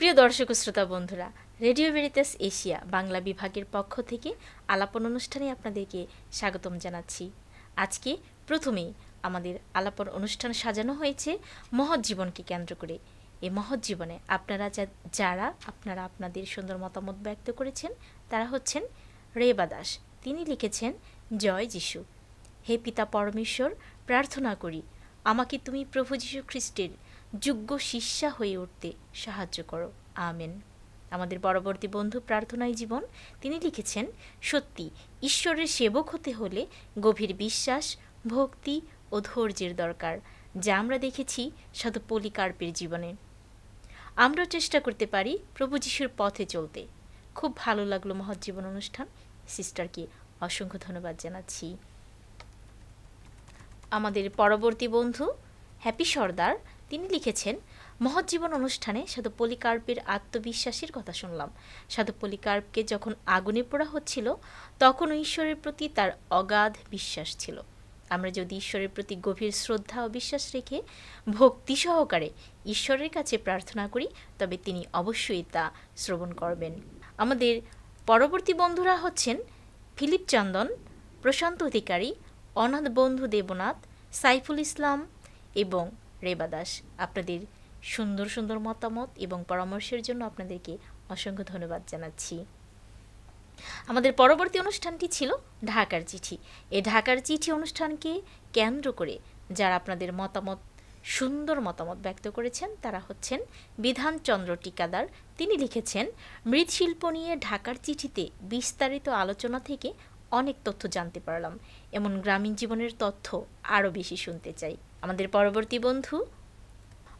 প্রিয় দর্শক শ্রোতা বন্ধুরা, রেডিও ভেরিতাস এশিয়া বাংলা বিভাগের পক্ষ থেকে আলাপন অনুষ্ঠানে আপনাদেরকে স্বাগতম জানাচ্ছি। আজকে প্রথমেই আমাদের আলাপন অনুষ্ঠান সাজানো হয়েছে মহৎ জীবনকে কেন্দ্র করে। এই মহৎ জীবনে আপনারা যারা আপনারা আপনাদের সুন্দর মতামত ব্যক্ত করেছেন, তারা হচ্ছেন রেবা দাস। তিনি লিখেছেন, জয় যিশু। হে পিতা পরমেশ্বর, প্রার্থনা করি, আমাকে তুমি প্রভু যীশু খ্রিস্টের যোগ্য শিষ্যা হয়ে উঠতে সাহায্য করো। আমেন। আমাদের পরবর্তী বন্ধু প্রার্থনায় জীবন, তিনি লিখেছেন, সত্যি, ঈশ্বরের সেবক হতে হলে গভীর বিশ্বাস, ভক্তি ও ধৈর্যের দরকার, যা আমরা দেখেছি সাধু পলিকার্পের জীবনে। আমরা চেষ্টা করতে পারি প্রভু যিশুর পথে চলতে। খুব ভালো লাগল মহৎ জীবন অনুষ্ঠান। সিস্টারকে অসংখ্য ধন্যবাদ জানাচ্ছি। আমাদের পরবর্তী বন্ধু, হ্যাপি সর্দার তিনি লিখেছেন, মহৎ জীবন অনুষ্ঠানে সাধু পলিকার্পের আত্মবিশ্বাসের কথা শুনলাম। সাধু পলিকার্পকে যখন আগুনে পোড়া হচ্ছিল, তখন ঈশ্বরের প্রতি তার অগাধ বিশ্বাস ছিল। আমরা যদি ঈশ্বরের প্রতি গভীর শ্রদ্ধা ও বিশ্বাস রেখে ভক্তি সহকারে ঈশ্বরের কাছে প্রার্থনা করি, তবে তিনি অবশ্যই তা শ্রবণ করবেন। আমাদের পরবর্তী বন্ধুরা হচ্ছেন ফিলিপ চন্দন, প্রশান্ত অধিকারী, অনাথ বন্ধু দেবনাথ, সাইফুল ইসলাম এবং রেবা দাস, আপনাদের সুন্দর সুন্দর মতামত এবং পরামর্শের জন্য আপনাদেরকে অসংখ্য ধন্যবাদ জানাচ্ছি। আমাদের পরবর্তী অনুষ্ঠানটি ছিল ঢাকার চিঠি। এই ঢাকার চিঠি অনুষ্ঠানকে কেন্দ্র করে যারা আপনাদের মতামত, সুন্দর মতামত ব্যক্ত করেছেন, তারা হচ্ছেন বিধানচন্দ্র টিকাদার তিনি লিখেছেন, মৃৎশিল্প নিয়ে ঢাকার চিঠিতে বিস্তারিত আলোচনা থেকে অনেক তথ্য জানতে পারলাম। এমন গ্রামীণ জীবনের তথ্য আরও বেশি শুনতে চাই। আমাদের পরবর্তী বন্ধু,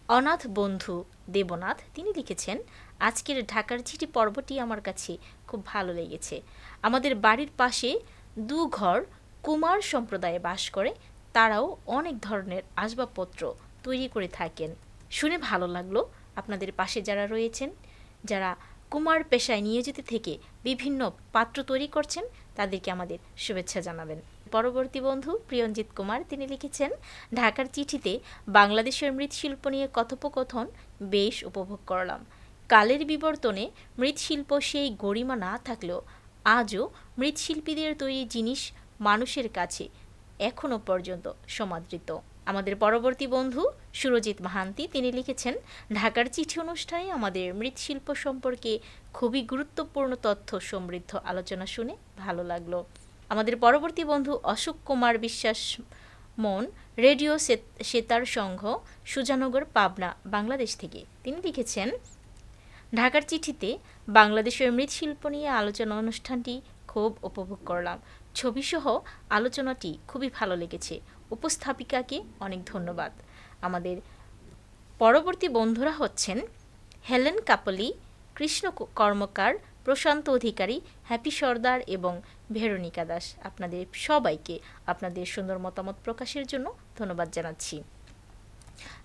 অনাথ বন্ধু দেবনাথ, তিনি লিখেছেন, আজকের ঢাকার চিঠি পর্বটি আমার কাছে খুব ভালো লেগেছে। আমাদের বাড়ির পাশে দু ঘর কুমার সম্প্রদায়ে বাস করে। তারাও অনেক ধরনের আসবাবপত্র তৈরি করে থাকেন। শুনে ভালো লাগল আপনাদের পাশে যারা রয়েছেন, যারা কুমার পেশায় নিয়োজিত থেকে বিভিন্ন পাত্র তৈরি করছেন তাদেরকে আমাদের শুভেচ্ছা জানাবেন। পরবর্তী বন্ধু প্রিয়ঞ্জিত কুমার, তিনি লিখেছেন, ঢাকার চিঠিতে বাংলাদেশের মৃৎশিল্প নিয়ে কথোপকথন বেশ উপভোগ করলাম। কালের বিবর্তনে মৃৎশিল্প সেই গরিমা না থাকলেও আজও মৃৎশিল্পীদের তৈরি জিনিস মানুষের কাছে এখনও পর্যন্ত সমাদৃত। আমাদের পরবর্তী বন্ধু সুরজিৎ মাহান্তি। তিনি লিখেছেন, ঢাকার চিঠি অনুষ্ঠানে আমাদের মৃৎশিল্প সম্পর্কে খুবই গুরুত্বপূর্ণ তথ্য সমৃদ্ধ আলোচনা শুনে ভালো লাগল। আমাদের পরবর্তী বন্ধু অশোক কুমার বিশ্বাস মন, রেডিও সেতার সংঘ, সুজানগর, পাবনা, বাংলাদেশ থেকে। তিনি লিখেছেন, ঢাকার চিঠিতে বাংলাদেশের মৃৎশিল্প নিয়ে আলোচনা অনুষ্ঠানটি খুব উপভোগ করলাম। ছবিসহ আলোচনাটি খুবই ভালো লেগেছে। উপস্থাপিকাকে অনেক ধন্যবাদ। আমাদের পরবর্তী বন্ধুরা হচ্ছেন হেলেন কাপলি, কৃষ্ণ কর্মকার, প্রশান্ত অধিকারী, হ্যাপি সর্দার এবং ভেরোনিকা দাস। আপনাদের সবাইকে আপনাদের সুন্দর মতামত প্রকাশের জন্য ধন্যবাদ জানাচ্ছি।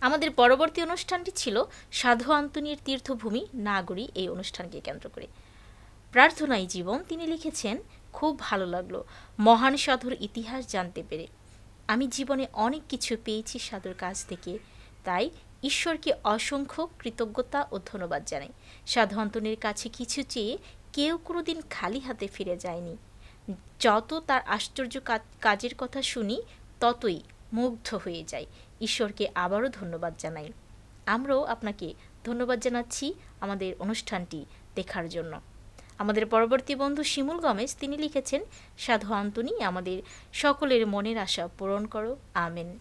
আমাদের পরবর্তী অনুষ্ঠানটি ছিল সাধু আন্তনির তীর্থভূমি নাগরী এই অনুষ্ঠানকে কেন্দ্র করে। প্রার্থনাই জীবন তিনি লিখেছেন, খুব ভালো লাগল। মহান সাধুর ইতিহাস জানতে পেরে। আমি জীবনে অনেক কিছু পেয়েছি সাধুর কাছ থেকে। তাই ঈশ্বরকে অসংখ্য কৃতজ্ঞতা ও ধন্যবাদ জানাই। সাধু অন্তনের কাছে কিছু চেয়ে কেউ কোনোদিন খালি হাতে ফিরে যায়নি। যত তার আশ্চর্য কাজের কথা শুনি, ততই মুগ্ধ হয়ে যাই। ঈশ্বরকে আবারও ধন্যবাদ জানাই। আমরাও আপনাকে ধন্যবাদ জানাচ্ছি আমাদের অনুষ্ঠানটি দেখার জন্য। আমাদের পরবর্তী বন্ধু শিমুল গমেশ, তিনি লিখেছেন, সাধু আন্তনি, আমাদের সকলের মনের আশা পূরণ করো। আমেন।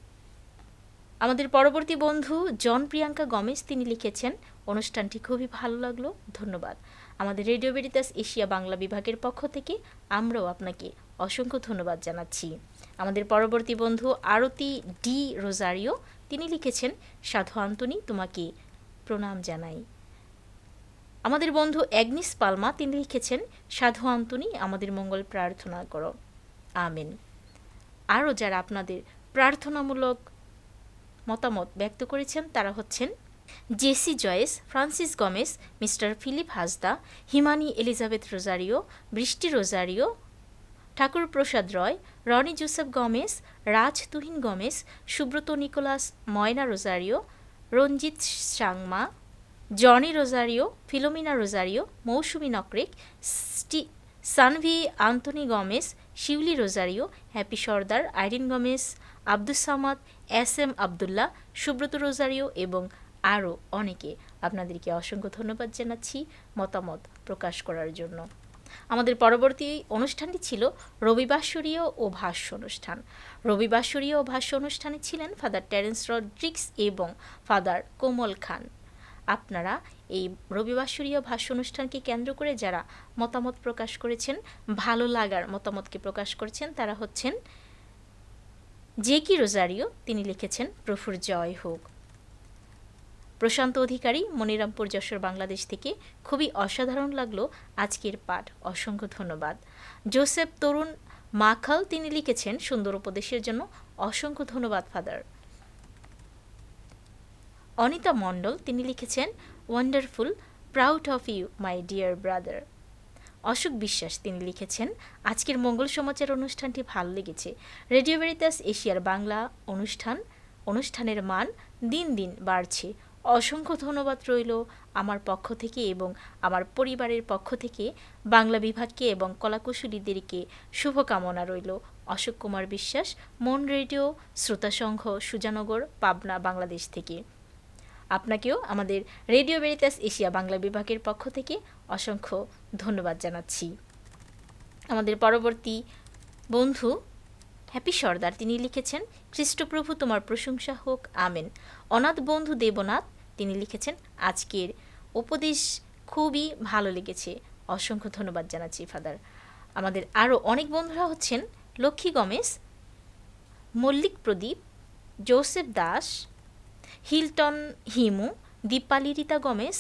আমাদের পরবর্তী বন্ধু জন প্রিয়াঙ্কা গমেশ, তিনি লিখেছেন, অনুষ্ঠানটি খুবই ভালো লাগল। ধন্যবাদ। আমাদের রেডিও বেরিতাস এশিয়া বাংলা বিভাগের পক্ষ থেকে আমরাও আপনাকে অসংখ্য ধন্যবাদ জানাচ্ছি। আমাদের পরবর্তী বন্ধু আরতি ডি রোজারিও, তিনি লিখেছেন, সাধু আন্তনি, তোমাকে প্রণাম জানাই। আমাদের বন্ধু অ্যাগনিস পালমা, তিনি লিখেছেন, সাধু আন্তনি, আমাদের মঙ্গল প্রার্থনা করো। আমেন। আরও যারা আপনাদের প্রার্থনামূলক মতামত ব্যক্ত করেছেন, তারা হচ্ছেন Jessie Joyce, Francis Gomes, Mister Philip Hasda, Himani Elizabeth Rozario, Brishti Rozario, Thakur Prasad Roy, Ronnie Joseph Gomes, Raj Tuhin Gomes, Subrata Nicholas Moyna Rozario, Ranjit Sangma Johnny Rozario, Philomena Rozario, Mousumi Nokrek, স্টি, Sanvi Antony Gomes, Shiuli Rozario, Happy Sardar, Irene Gomes, Abdus Samad, S M Abdullah, Subrata Rozario এবং আরও অনেকে আপনাদেরকে অসংখ্য ধন্যবাদ জানাচ্ছি মতামত প্রকাশ করার জন্য। আমাদের পরবর্তী অনুষ্ঠানটি ছিল রবিবাসরীয় ও ভাষ্য অনুষ্ঠান। রবিবাসরীয় ও ভাষ্য অনুষ্ঠানে ছিলেন ফাদার টেরেন্স রড্রিক্স এবং ফাদার কোমল খান। আপনারা এই রবিবাসরীয় ভাষ্য অনুষ্ঠানকে কেন্দ্র করে যারা মতামত প্রকাশ করেছেন, ভালো লাগার মতামতকে প্রকাশ করেছেন, তারা হচ্ছেন জে কি রোজারিও। তিনি লিখেছেন প্রফুর জয় হোক। প্রশান্ত অধিকারী, মনিরামপুর যশোর, বাংলাদেশ থেকে। খুবই অসাধারণ লাগল আজকের পাঠ। অসংখ্য ধন্যবাদ। জোসেফ তরুণ মাখাল, তিনি লিখেছেন, সুন্দর উপদেশের জন্য অসংখ্য ধন্যবাদ, ফাদার। অনিতা মণ্ডল, তিনি লিখেছেন wonderful proud of you my dear brother Ashok Biswas, তিনি লিখেছেন, আজকের মঙ্গল সমাচার অনুষ্ঠানটি ভালো লেগেছে। রেডিও ভেরিতাস, এশিয়ার বাংলা অনুষ্ঠান, অনুষ্ঠানের মান দিন দিন বাড়ছে। অসংখ্য ধন্যবাদ রইল আমার পক্ষ থেকে এবং আমার পরিবারের পক্ষ থেকে। বাংলা বিভাগকে এবং কলাকুশলীদেরকে শুভকামনা রইল। অশোক কুমার বিশ্বাস, মন রেডিও, শ্রোতা সংঘ, সুজানগর, পাবনা, বাংলাদেশ থেকে। আপনাকেও আমাদের রেডিও বেরিতাস এশিয়া বাংলা বিভাগের পক্ষ থেকে অসংখ্য ধন্যবাদ জানাচ্ছি। আমাদের পরবর্তী বন্ধু হ্যাপি সর্দার, তিনি লিখেছেন খ্রিস্টপ্রভু তোমার প্রশংসা হোক, আমেন। অনাথ বন্ধু দেবনাথ, তিনি লিখেছেন, আজকের উপদেশ খুবই ভালো লেগেছে। অসংখ্য ধন্যবাদ জানাচ্ছি, ফাদার। আমাদের আরও অনেক বন্ধুরা হচ্ছেন Lakshmi Gomes, Mallik Pradip, Joseph Das Hilton Himu Dipali Gomes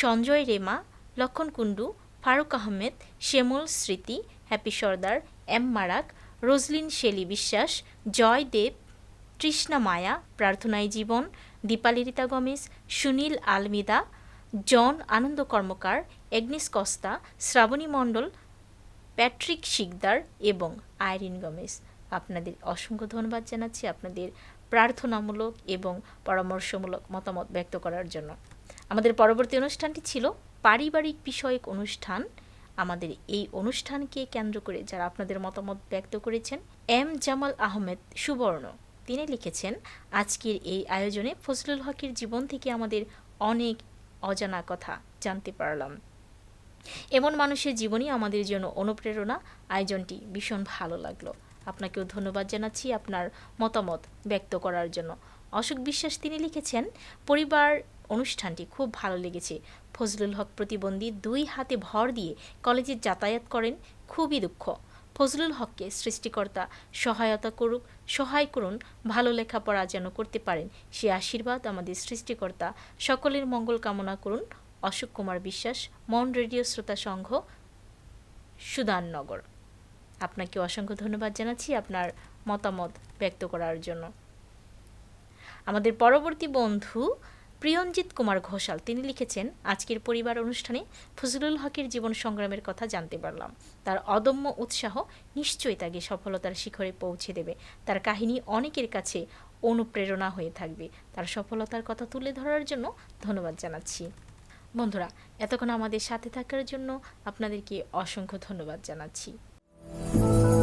Sanjay Rema, Lakshman Kundu, Faruk Ahmed Shyamal Smriti, Happy Sardar, M Marak, Roslin Shelley Biswas, Joy Deb, Trishna Maya, প্রার্থনায় Jibon Dipali Rita Gomes Sunil Almeida, John Ananda Karmakar, Agnes Costa, Srabani Mondal, Patrick Sikdar এবং Irene গমেশ আপনাদের অসংখ্য ধন্যবাদ জানাচ্ছি। আপনাদের প্রার্থনামূলক এবং পরামর্শমূলক মতামত ব্যক্ত করার জন্য। আমাদের পরবর্তী অনুষ্ঠানটি ছিল পারিবারিক বিষয়ক অনুষ্ঠান। আমাদের এই অনুষ্ঠানকে কেন্দ্র করে যারা আপনাদের মতামত ব্যক্ত করেছেন, এম জামাল আহমেদ সুবর্ণ। তিনি লিখেছেন, আজকের এই আয়োজনে ফজলুল হকের জীবন থেকে আমাদের অনেক অজানা কথা জানতে পারলাম। এমন মানুষের জীবনই আমাদের জন্য অনুপ্রেরণা। আয়োজনটি ভীষণ ভালো লাগল। আপনাকেও ধন্যবাদ জানাচ্ছি আপনার মতামত ব্যক্ত করার জন্য। অশোক বিশ্বাস, তিনি লিখেছেন, পরিবার অনুষ্ঠানটি খুব ভালো লেগেছে। ফজলুল হক প্রতিবন্ধী দুই হাতে ভর দিয়ে কলেজে যাতায়াত করেন, খুবই দুঃখ। ফজলুল হককে সৃষ্টিকর্তা সহায়তা করুক, সহায় করুন, ভালো লেখাপড়া যেন করতে পারেন, সে আশীর্বাদ আমাদের সৃষ্টিকর্তা। সকলের মঙ্গল কামনা করুন। অশোক কুমার বিশ্বাস, মন রেডিও শ্রোতা সংঘ, সুদাননগর। আপনাকে অসংখ্য ধন্যবাদ জানাচ্ছি আপনার মতামত ব্যক্ত করার জন্য। আমাদের পরবর্তী বন্ধু প্রিয়ঞ্জিত কুমার ঘোষাল, তিনি লিখেছেন, আজকের পরিবার অনুষ্ঠানে ফজলুল হকের জীবন সংগ্রামের কথা জানতে পারলাম। তার অদম্য উৎসাহ নিশ্চয়ই তাকে সফলতার শিখরে পৌঁছে দেবে। তার কাহিনী অনেকের কাছে অনুপ্রেরণা হয়ে থাকবে। তার সফলতার কথা তুলে ধরার জন্য ধন্যবাদ জানাচ্ছি। বন্ধুরা, এতক্ষণ আমাদের সাথে থাকার জন্য আপনাদেরকে অসংখ্য ধন্যবাদ জানাচ্ছি। Thank you.